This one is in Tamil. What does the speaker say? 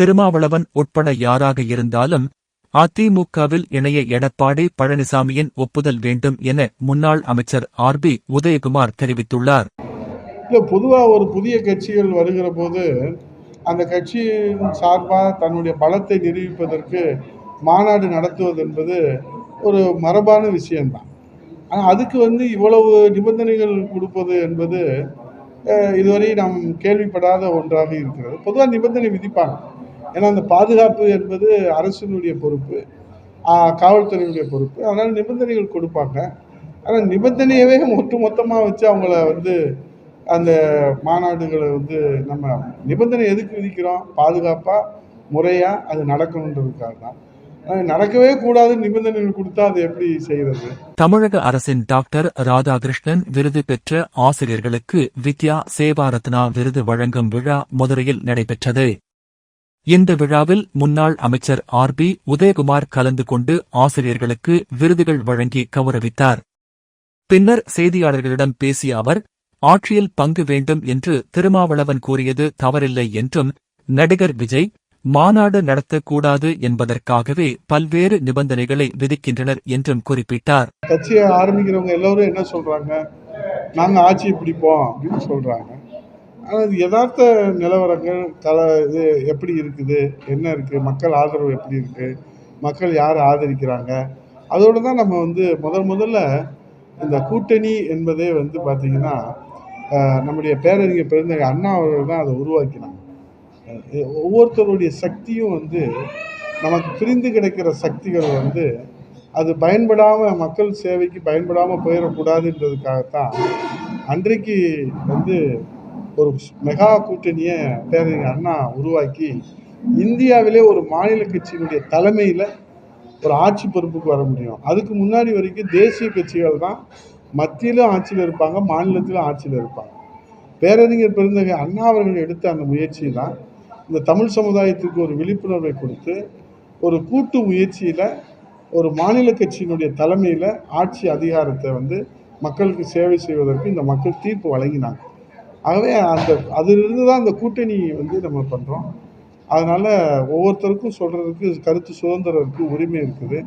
திருமாவளவன் உட்பட யாராக இருந்தாலும் அதிமுகவில் இணைய எடப்பாடி பழனிசாமியின் ஒப்புதல் வேண்டும் என முன்னாள் அமைச்சர் ஆர் பி உதயகுமார் தெரிவித்துள்ளார். இல்லை பொதுவாக ஒரு புதிய கட்சிகள் வருகிற போது அந்த கட்சியின் சார்பாக தன்னுடைய பலத்தை நிரூபிப்பதற்கு மாநாடு நடத்துவது என்பது ஒரு மரபான விஷயம்தான். ஆனால் அதுக்கு வந்து இவ்வளவு நிபந்தனைகள் கொடுப்பது என்பது இதுவரை நாம் கேள்விப்படாத ஒன்றாக இருக்கிறது. பொதுவாக நிபந்தனை விதிப்பாங்க. ஏன்னா அந்த பாதுகாப்பு என்பது அரசினுடைய பொறுப்பு காவல்துறையினுடைய பொறுப்பு. அதனால் நிபந்தனைகள் கொடுப்பாங்க. ஆனால் நிபந்தனையவே ஒட்டு மொத்தமாக வச்சு அவங்கள வந்து அந்த மாநாடுகளை வந்து நம்ம நிபந்தனை எதுக்கு விதிக்கிறோம்? பாதுகாப்பாக முறையாக அது நடக்கணுன்றதுக்காக தான். நடக்கவே கூடாது நிபந்தனைகள் கொடுத்தா அது எப்படி செய்யறது? தமிழக அரசின் டாக்டர் ராதாகிருஷ்ணன் விருது பெற்ற ஆசிரியர்களுக்கு வித்யா சேவாரத்னா விருது வழங்கும் விழா மதுரையில் நடைபெற்றது. இந்த விழாவில் முன்னாள் அமைச்சர் ஆர் பி உதயகுமார் கலந்து கொண்டு ஆசிரியர்களுக்கு விருதுகள் வழங்கி கௌரவித்தார். பின்னர் செய்தியாளர்களிடம் பேசிய அவர் ஆட்சியில் பங்கு வேண்டும் என்று திருமாவளவன் கூறியது தவறில்லை என்றும் நடிகர் விஜய் மாநாடு நடத்தக்கூடாது என்பதற்காகவே பல்வேறு நிபந்தனைகளை விதிக்கின்றனர் என்றும் குறிப்பிட்டார். கட்சியை ஆரம்பிக்கிறவங்க எல்லோரும் என்ன சொல்றாங்க? நாங்க ஆட்சியை பிடிப்போம் அப்படின்னு சொல்றாங்க. ஆனால் இது யதார்த்த நிலவரங்கள் கல இது எப்படி இருக்குது என்ன இருக்குது மக்கள் ஆதரவு எப்படி இருக்குது மக்கள் யார் ஆதரிக்கிறாங்க அதோடு தான் நம்ம வந்து முதல் முதல்ல இந்த கூட்டணி என்பதே வந்து பார்த்திங்கன்னா நம்முடைய பேரறிஞர் பிறந்த அண்ணா அவர்கள் தான் அதை உருவாக்கினாங்க. ஒவ்வொருத்தருடைய சக்தியும் வந்து நமக்கு பிரிந்து கிடைக்கிற சக்திகள் வந்து அது பயன்படாமல் மக்கள் சேவைக்கு பயன்படாமல் போயிடக்கூடாதுன்றதுக்காகத்தான் அன்றைக்கு வந்து ஒரு மெகா கூட்டணியை பேரறிஞர் அண்ணா உருவாக்கி இந்தியாவிலே ஒரு மாநில கட்சியினுடைய தலைமையில் ஒரு ஆட்சி பொறுப்புக்கு வர முடியும். அதுக்கு முன்னாடி வரைக்கும் தேசிய கட்சிகள் தான் மத்தியிலும் ஆட்சியில் இருப்பாங்க மாநிலத்திலும் ஆட்சியில் இருப்பாங்க. பேரறிஞர் பெருந்தகை அண்ணா அவர்கள் எடுத்த அந்த முயற்சி தான் இந்த தமிழ் சமுதாயத்துக்கு ஒரு விழிப்புணர்வை கொடுத்து ஒரு கூட்டு முயற்சியில் ஒரு மாநில கட்சியினுடைய தலைமையில் ஆட்சி அதிகாரத்தை வந்து மக்களுக்கு சேவை செய்வதற்கு இந்த மக்கள் தீர்ப்பு வழங்கினாங்க. ஆகவே அந்த அதிலிருந்து தான் அந்த கூட்டணி வந்து நம்ம பண்ணுறோம் அதனால் ஒவ்வொருத்தருக்கும் சொல்கிறதுக்கு கருத்து சுதந்திரம் இருக்குது உரிமை இருக்குது.